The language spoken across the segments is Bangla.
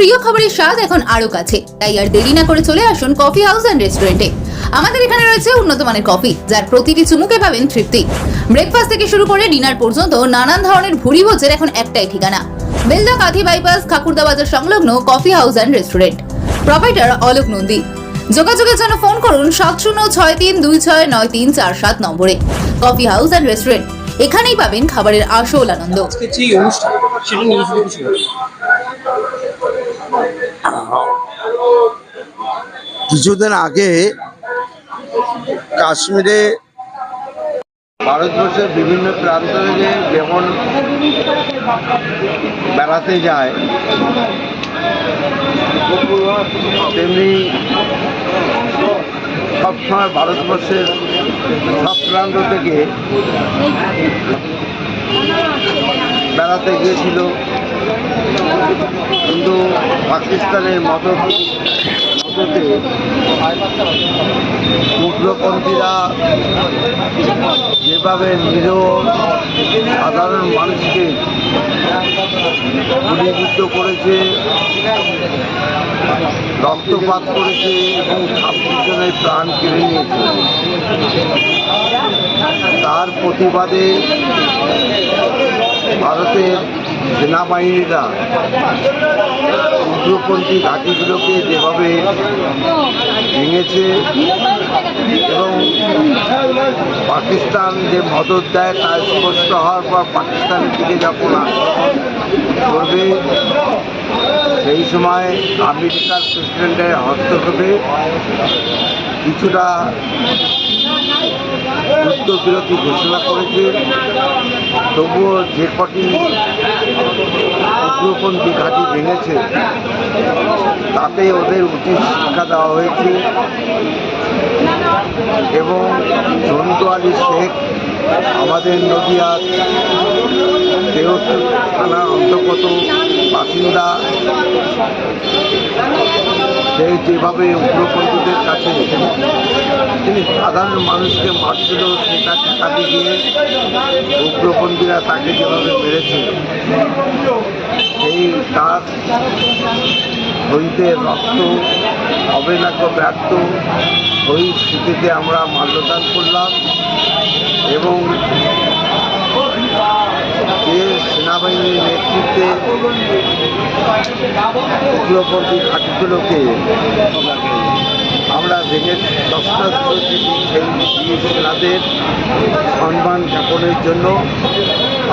প্রিয় খাবারের স্বাদ এখন আরও কাছে। তাই আর দেরি না করে চলে আসুন কফি হাউস অ্যান্ড রেস্টুরেন্টে আমাদের এখানে রয়েছে উন্নত মানের কফি যার প্রতিটি চুমুকে পাবেন তৃপ্তি। ব্রেকফাস্ট থেকে শুরু করে ডিনার পর্যন্ত নানান ধরনের ভুরি ভোজের এখন একটাই ঠিকানা। বেলদা কাঁথি বাইপাস খাকুরদা বাজার সংলগ্ন coffee house and restaurant proprietor Alok Nandi. যোগাযোগের জন্য ফোন করুন সাত শূন্য ছয় তিন দুই ছয় নয় তিন চার সাত নম্বরে। কফি হাউস অ্যান্ড রেস্টুরেন্ট এখানেই পাবেন খাবারের আসল আনন্দ। কিছুদিন আগে কাশ্মীরে ভারতবর্ষের বিভিন্ন প্রান্ত থেকে যেমন বেড়াতে যায়, তেমনি সবসময় ভারতবর্ষের সব প্রান্ত থেকে বেড়াতে গিয়েছিল। পাকিস্তানের মদত মদতে উগ্রপন্থীরা যেভাবে নিরীহ সাধারণ মানুষকে গুলিবিদ্ধ করেছে, রক্তপাত করেছে এবং ছাব্বিশ জনের প্রাণ কেড়ে নিয়েছে। তার প্রতিবাদে ভারতের সেনাবাহিনীরা উগ্রপন্থী ঘাঁটিগুলোকে যেভাবে ভেঙেছে এবং পাকিস্তান যে মদত দেয় তা স্পষ্ট হওয়ার পর পাকিস্তানের দিকে যখন করবে, সেই সময় আমেরিকার প্রেসিডেন্টের হস্তক্ষেপে কিছুটা যুদ্ধবিরতি ঘোষণা করেছে। তবুও যে কটি উগ্রপন্থী ঘাঁটি ভেঙেছে, তাতে ওদের উচিত শিক্ষা দেওয়া হয়েছে এবং জন্তু আলী শেখ, আমাদের নদীয়ার দেহপুর থানা অন্তর্গত বাসিন্দা সে যেভাবে উগ্রপন্থীদের কাছে তিনি সাধারণ মানুষকে মারছিল, সেটা ঠেকাতে গিয়ে উগ্রপন্থীরা তাকে যেভাবে মেরেছে, সেই তার হইতে রক্ত হবে না ব্যর্থ ওই স্মৃতিতে আমরা মাল্যদান করলাম এবং যে সেনাবাহিনীর নেতৃত্বে উগ্রপন্থী ঘাটিগুলোকে আমরা ভেঙে তসনাস করেছি সেই সম্মান জ্ঞাপনের জন্য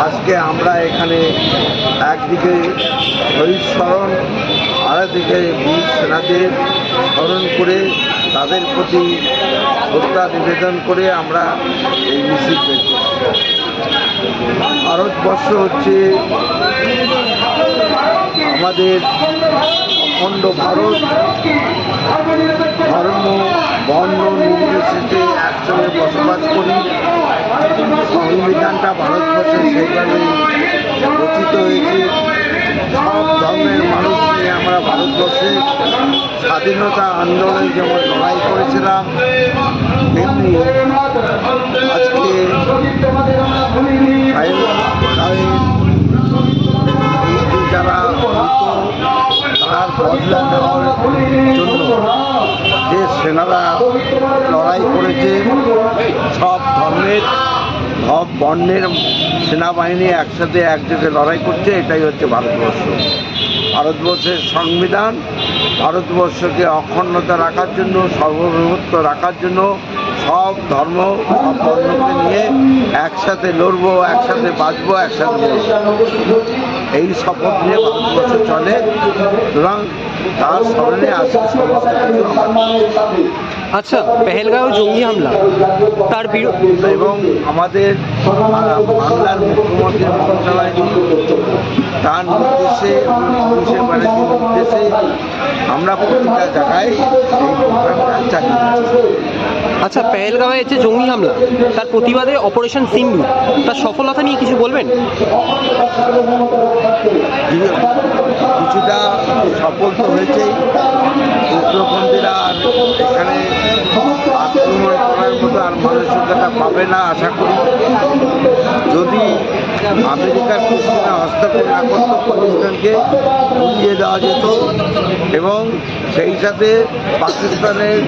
আজকে আমরা এখানে একদিকে শহীদ স্মরণ আরেকদিকে বীর সেনাদের স্মরণ করে তাদের প্রতি শ্রদ্ধা নিবেদন করে আমরা এই মিছিল করছি। ভারতবর্ষ হচ্ছে আমাদের অখণ্ড ভারত। ধর্ম, বর্ণ, নির্বিশেষে একসঙ্গে বসবাস করি। সংবিধানটা ভারতবর্ষে সেইভাবে রচিত হয়েছে সব ধর্মের মানুষ নিয়ে আমরা ভারতবর্ষে স্বাধীনতা আন্দোলনে যেমন লড়াই করেছিলাম, তেমনি আজকে যারা তার বদলা জন্য যে সেনারা লড়াই করেছে, সব ধর্মের, সব বর্ণের সেনাবাহিনী একসাথে একযোগে লড়াই করছে, এটাই হচ্ছে ভারতবর্ষ। ভারতবর্ষের সংবিধান ভারতবর্ষকে অখণ্ডতা রাখার জন্য সর্বভৌমত্ব রাখার জন্য সব ধর্ম সব বর্ণকে নিয়ে একসাথে লড়বো একসাথে বাঁচবো একসাথে এই শপথ নিয়ে ভারতবর্ষ চলে। সুতরাং তার স্মরণে আজকে সমস্ত কিছু আচ্ছা পেহেলগাঁও জঙ্গি হামলা। তার এবং আমাদের বাংলার মুখ্যমন্ত্রী ব্যানার্জি তার নির্দেশে এবং পুলিশের ব্যানার্জির নির্দেশে আমরা প্রতিটা জায়গায় এই প্রোগ্রামটা চালিয়ে আচ্ছা পেহেলগাঁওয়ে যে জঙ্গি হামলা তার প্রতিবাদে অপারেশন সিন্ধু তার সফলতা নিয়ে কিছু বলবেন? কিছুটা সফল তো হয়েছেই উগ্রপন্থীরা আর এখানে আক্রমণ করার মতো আর মানসিকতা পাবে না আশা করি। আমেরিকার পিছনে হস্তক্ষেপ না করতো পাকিস্তানকে উড়িয়ে দেওয়া যেত এবং সেই সাথে পাকিস্তানের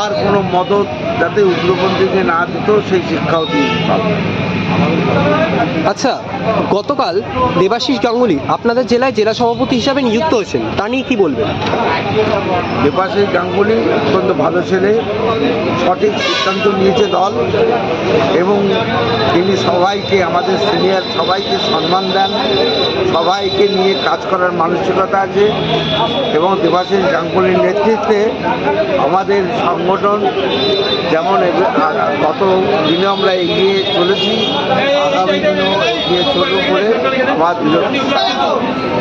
আর কোনো মদত যাতে উগ্রপন্থীকে না দিত, সেই শিক্ষাও দিয়ে আচ্ছা গতকাল দেবাশিস গাঙ্গুলি আপনাদের জেলায় জেলা সভাপতি হিসাবে নিযুক্ত হয়েছেন। তা নিয়ে কি বলবেন? দেবাশিস গাঙ্গুলি অত্যন্ত ভালো ছেলে, সঠিক সিদ্ধান্ত নিয়েছে দল, এবং তিনি সবাইকে, আমাদের সিনিয়র সবাইকে সম্মান দেন। সবাইকে নিয়ে কাজ করার মানসিকতা আছে, এবং দেবাশিস গাঙ্গুলির নেতৃত্বে আমাদের সংগঠন যেমন গত দিনে আমরা এগিয়ে চলেছি, আগামী দিনেও এগিয়ে চলব করে আমার। ধন্যবাদ